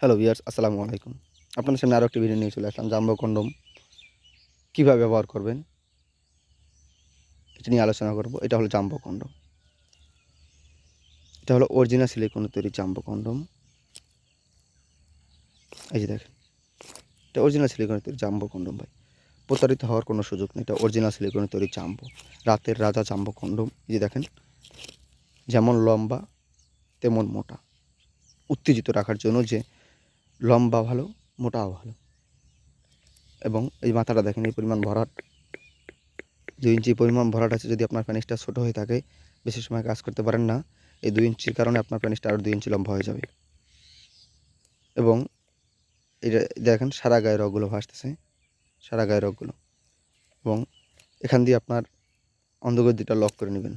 Hello viewers আসসালামু আলাইকুম। আপনার সামনে আরও একটি ভিডিও নিয়ে চলে আসলাম, জাম্বো কন্ডম। কীভাবে ব্যবহার করবেন? এটা নিয়ে আলোচনা করব। এটা হলো জাম্বো কন্ডম। এটা হলো অরিজিনাল সিলিকনের তৈরি জাম্বো কন্ডম। এই যে দেখেন, এটা অরিজিনাল সিলিকনের তৈরি জাম্বো কন্ডম ভাই। প্রতারিত হওয়ার কোনো সুযোগ নেই, এটা অরিজিনাল সিলিকনের তৈরি জাম্বো। রাতের রাজা জাম্বো কন্ডম। এই যে দেখেন, যেমন লম্বা, তেমন মোটা। উত্তেজিত রাখার জন্য যে লম্বা ভালো, মোটাও ভালো। এবং এই মাথাটা দেখেন, এই পরিমাণ ভরাট। দুই ইঞ্চি পরিমাণ ভরাট আছে যদি আপনার প্যানিসটা ছোটো হয়ে থাকে, বেশি সময় কাজ করতে পারেন না। এই দুই ইঞ্চির কারণে আপনার প্যানিসটা আরও দুই ইঞ্চি লম্বা হয়ে যাবে। এবং এটা দেখেন সারা গায়ে রগগুলো ভাসতেছে সারা গায়ে রগগুলো। এবং এখান দিয়ে আপনার অন্ধকর দুটা লক করে নেবেন।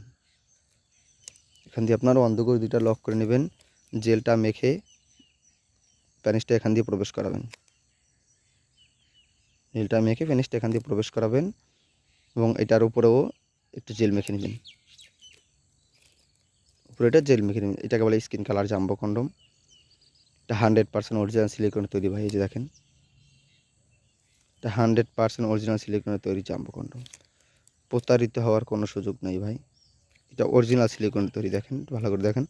এখান দিয়ে আপনারও অন্ধকর দুটা লক করে নেবেন, জেলটা মেখে প্যানিসটা এখান দিয়ে প্রবেশ করাবেন। জেলটা মেখে প্যানিসটা এখান দিয়ে প্রবেশ করাবেন এবং এটার উপরেও একটু জেল মেখে নেবেন। উপরে এটা জেল মেখে নেবেন। এটাকে বলে স্কিন কালার জাম্বো কন্ডম। এটা হান্ড্রেড পার্সেন্ট অরিজিনাল সিলিকনের তৈরি ভাই, এই যে দেখেন। এটা হান্ড্রেড পার্সেন্ট অরিজিনাল সিলিকনের তৈরি জাম্বো কন্ডম। প্রতারিত হওয়ার কোনো সুযোগ নেই ভাই। এটা অরিজিনাল সিলিকনের তৈরি, দেখেন, ভালো করে দেখেন।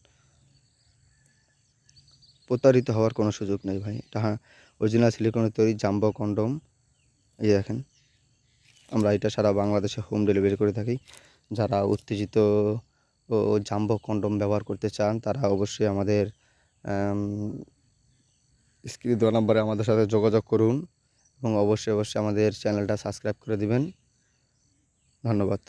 প্রতারিত হওয়ার কোনো সুযোগ নেই ভাই। এটা হ্যাঁ অরিজিনাল সিলিকনের তৈরি জাম্বো কন্ডম এই দেখেন, আমরা এটা সারা বাংলাদেশে হোম ডেলিভারি করে থাকি। যারা উত্তেজিত ও জাম্বো কন্ডম ব্যবহার করতে চান, তারা অবশ্যই আমাদের স্ক্রিন দেওয়া নাম্বারে আমাদের সাথে যোগাযোগ করুন এবং অবশ্যই অবশ্যই আমাদের চ্যানেলটা সাবস্ক্রাইব করে দিবেন। ধন্যবাদ।